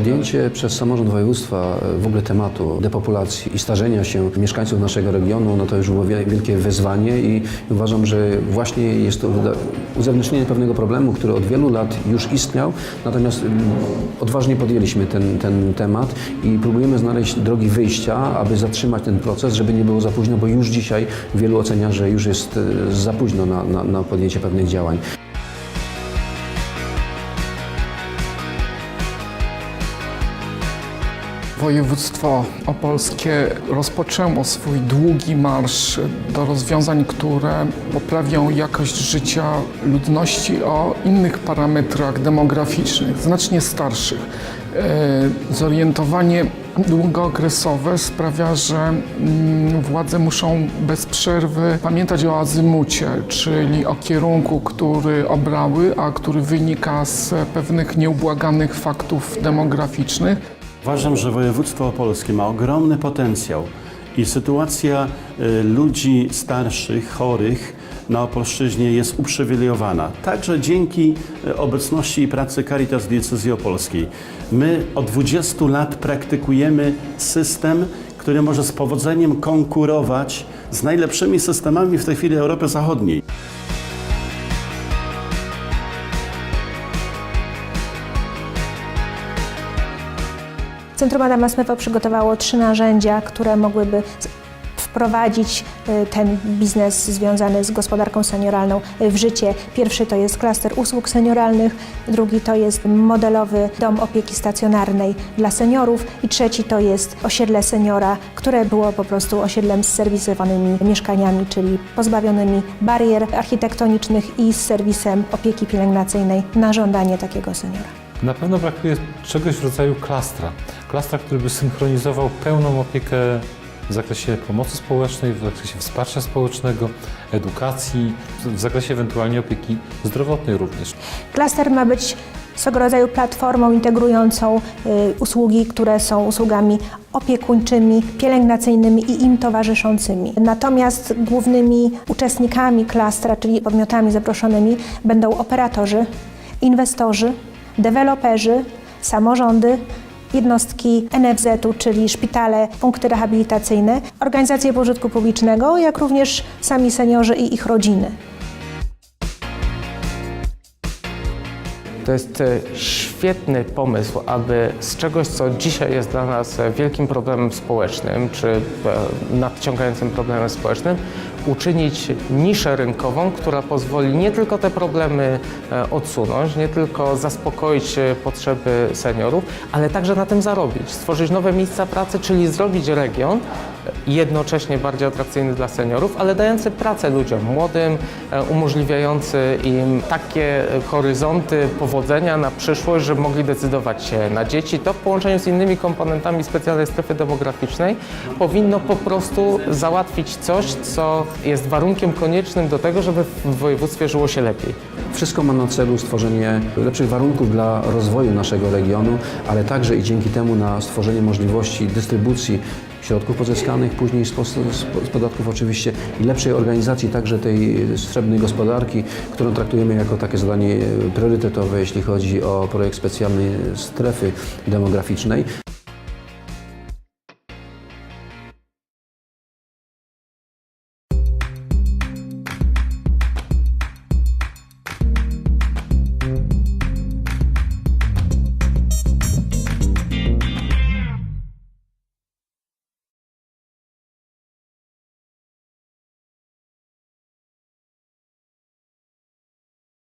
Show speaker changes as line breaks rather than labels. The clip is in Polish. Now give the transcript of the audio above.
Podjęcie przez samorząd województwa e, w ogóle tematu depopulacji i starzenia się mieszkańców naszego regionu, no to już było wie- wielkie wyzwanie i uważam, że właśnie jest to uzewnętrznienie pewnego problemu, który od wielu lat już istniał, natomiast mm, odważnie podjęliśmy ten, ten temat i próbujemy znaleźć drogi wyjścia, aby zatrzymać ten proces, żeby nie było za późno, bo już dzisiaj wielu ocenia, że już jest e, za późno na, na, na podjęcie pewnych działań.
Województwo opolskie rozpoczęło swój długi marsz do rozwiązań, które poprawią jakość życia ludności o innych parametrach demograficznych, znacznie starszych. E, Zorientowanie długookresowe sprawia, że mm, władze muszą bez przerwy pamiętać o azymucie, czyli o kierunku, który obrały, a który wynika z pewnych nieubłaganych faktów demograficznych.
Uważam, że województwo opolskie ma ogromny potencjał i sytuacja y, ludzi starszych, chorych na Opolszczyźnie jest uprzywilejowana. Także dzięki y, obecności i pracy Caritas Diecezji Opolskiej. My od 20 lat praktykujemy system, który może z powodzeniem konkurować z najlepszymi systemami w tej chwili Europy Zachodniej.
Centrum Adama Smefa przygotowało trzy narzędzia, które mogłyby wprowadzić y, ten biznes związany z gospodarką senioralną y, w życie. Pierwszy to jest klaster usług senioralnych, drugi to jest modelowy dom opieki stacjonarnej dla seniorów i trzeci to jest osiedle seniora, które było po prostu osiedlem z serwisowanymi mieszkaniami, czyli pozbawionymi barier architektonicznych i z serwisem opieki pielęgnacyjnej na żądanie takiego seniora.
Na pewno brakuje czegoś w rodzaju klastra. Klastra, który by synchronizował pełną opiekę w zakresie pomocy społecznej, w zakresie wsparcia społecznego, edukacji, w zakresie ewentualnie opieki zdrowotnej również.
Klaster ma być swego rodzaju platformą integrującą y, usługi, które są usługami opiekuńczymi, pielęgnacyjnymi i im towarzyszącymi. Natomiast głównymi uczestnikami klastra, czyli podmiotami zaproszonymi, będą operatorzy, inwestorzy, deweloperzy, samorządy, jednostki NFZ-u, czyli szpitale, punkty rehabilitacyjne, organizacje pożytku publicznego, jak również sami seniorzy i ich rodziny.
To jest e, świetny pomysł, aby z czegoś, co dzisiaj jest dla nas wielkim problemem społecznym, czy e, nadciągającym problemem społecznym, uczynić niszę rynkową, która pozwoli nie tylko te problemy e, odsunąć, nie tylko zaspokoić e, potrzeby seniorów, ale także na tym zarobić, stworzyć nowe miejsca pracy, czyli zrobić region jednocześnie bardziej atrakcyjny dla seniorów, ale dający pracę ludziom młodym, umożliwiający im takie horyzonty powodzenia na przyszłość, żeby mogli decydować się na dzieci. To w połączeniu z innymi komponentami specjalnej strefy demograficznej powinno po prostu załatwić coś, co jest warunkiem koniecznym do tego, żeby w województwie żyło się lepiej.
Wszystko ma na celu stworzenie lepszych warunków dla rozwoju naszego regionu, ale także i dzięki temu na stworzenie możliwości dystrybucji środków pozyskanych później z, podatków oczywiście i lepszej organizacji także tej srebrnej gospodarki, którą traktujemy jako takie zadanie priorytetowe, jeśli chodzi o projekt specjalnej strefy demograficznej.